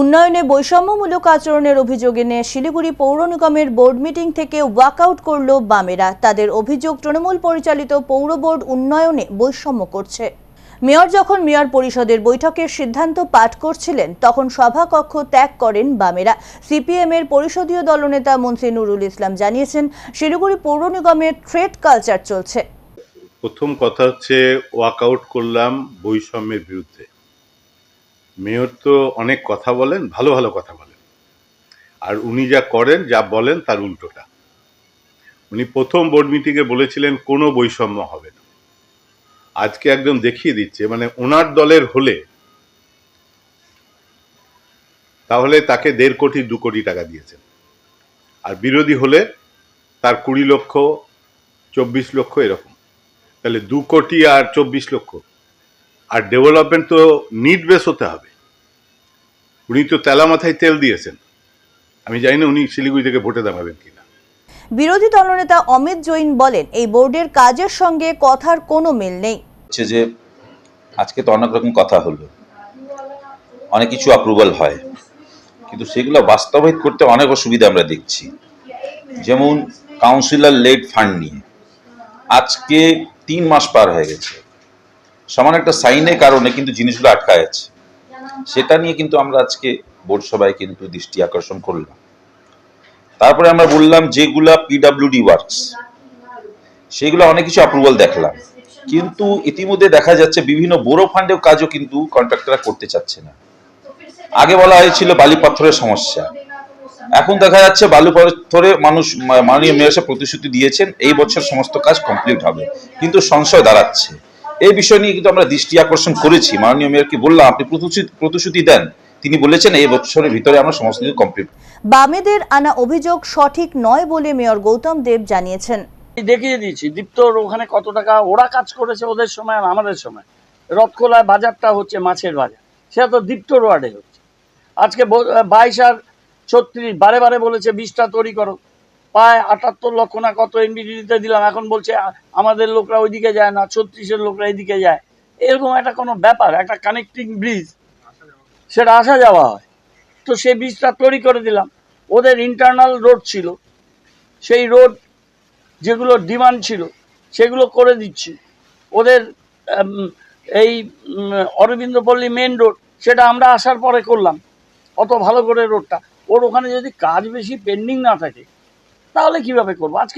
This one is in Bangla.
উন্নয়নে বৈষম্যমূলক আচরণের অভিযোগ এনে শিলিগুড়ি পৌর নিগমের বোর্ড মিটিং থেকে ওয়াকআউট করল বামেরা। তাদের অভিযোগ, তৃণমূল পরিচালিত পৌর বোর্ড উন্নয়নে বৈষম্য করছে। মেয়র যখন মেয়র পরিষদের বৈঠকের সিদ্ধান্ত পাঠ করছিলেন, তখন সভাকক্ষ ত্যাগ করেন বামেরা। সিপিএম এর পরিষদীয় দলনেতা মন্ত্রী নুরুল ইসলাম জানিয়েছেন, শিলিগুড়ি পৌর নিগমের ট্রেড কালচার চলছে। প্রথম কথা হচ্ছে, ওয়াকআউট করলাম বৈষম্যের বিরুদ্ধে। মেয়র তো অনেক কথা বলেন, ভালো ভালো কথা বলেন। আর উনি যা করেন, যা বলেন, তার উল্টোটা। উনি প্রথম বোর্ড মিটিংয়ে বলেছিলেন, কোনো বৈষম্য হবে না। আজকে একদম দেখিয়ে দিচ্ছে মানে ওনার দলের হলে তাহলে তাকে দেড় কোটি, দু কোটি টাকা দিয়েছেন। আর বিরোধী হলে তার কুড়ি লক্ষ, চব্বিশ লক্ষ এরকম। তাহলে দু কোটি আর চব্বিশ লক্ষ আর ডেভেলপমেন্ট তো নিড বেস হতে হবে। উনি তো তেলা মাথায় তেল দিয়েছেন। আমি জানি না উনি শিলিগুড়ি থেকে ভোটে দাঁড়াবেন কিনা। বিরোধী দলনেতা অমিত জৈন বলেন এই বোর্ডের কাজের সঙ্গে কথার কোনো মিল নেই। হচ্ছে যে আজকে তো অনেক রকম কথা হলো। অনেক কিছু অ্যাপ্রুভাল হয়। কিন্তু সেগুলো বাস্তবায়িত করতে অনেক অসুবিধা আমরা দেখছি। যেমন কাউন্সিলর লেড ফান্ড নিয়ে। আজকে তিন মাস পার হয়ে গেছে। সামান্য একটা সাইনের কারণে কিন্তু জিনিসগুলো আটকায় আছে। সেটা নিয়ে কিন্তু আমরা আজকে বোর্ড সভায় কিন্তু দৃষ্টি আকর্ষণ করলাম। তারপরে আমরা বললাম যেগুলা পিডাব্লিউডি ওয়ার্কস সেগুলো অনেক কিছু অ্যাপ্রুভাল দেখলাম। কিন্তু ইতিমধ্যে দেখা যাচ্ছে বিভিন্ন বোরো ফান্ডেও কাজও কিন্তু কন্ট্রাক্টররা করতে চাচ্ছে না। আগে বলা হয়েছিল বালি পাথরের সমস্যা। এখন দেখা যাচ্ছে বালু পাথরে মানুষ, মাননীয় মেয়র প্রতিশ্রুতি দিয়েছেন, এই বছর সমস্ত কাজ কমপ্লিট হবে। কিন্তু সংশয় দাঁড়াচ্ছে। এই বিষয় নিয়ে কিন্তু আমরা দৃষ্টি আকর্ষণ করেছি। মাননীয় মেয়রকে বললাম আপনি প্রতিশ্রুতি প্রতিশ্রুতি দেন। তিনি বলেছেন এই বছরের ভিতরে আমরা সমস্ত কিছু কমপ্লিট বামেদের আনা অভিযোগ সঠিক নয় বলে মেয়র গৌতম দেব জানিয়েছেন। দেখিয়ে দিয়েছি দীপ্তর ওখানে কত টাকা ওরা কাজ করেছে ওদের সময় আর আমাদের সময়। রথকোলায় বাজারটা হচ্ছে মাছের বাজার। সেটা তো দীপ্তর ওয়ার্ডে হচ্ছে। আজকে বাইশ আর ছত্রিশ বারে বারে বলেছে বিশটা তৈরি করো। প্রায় আটাত্তর লক্ষ না কত এনবিডিতে দিলাম, এখন বলছে আমাদের লোকরা ওইদিকে যায় না, ছত্রিশের লোকরা এইদিকে যায়। এরকম একটা কোনো ব্যাপার, একটা কানেক্টিং ব্রিজ সেটা আসা যাওয়া হয়। তো সেই ব্রিজটা তৈরি করে দিলাম। ওদের ইন্টারনাল রোড ছিল। সেই রোড যেগুলো ডিমান্ড ছিল, সেগুলো করে দিচ্ছি। ওদের এই অরবিন্দপল্লী মেন রোড সেটা আমরা আসার পরে করলাম। অত ভালো করে রোডটা ওর ওখানে যদি কাজ বেশি পেন্ডিং না থাকে তাহলে কীভাবে করব? আজকে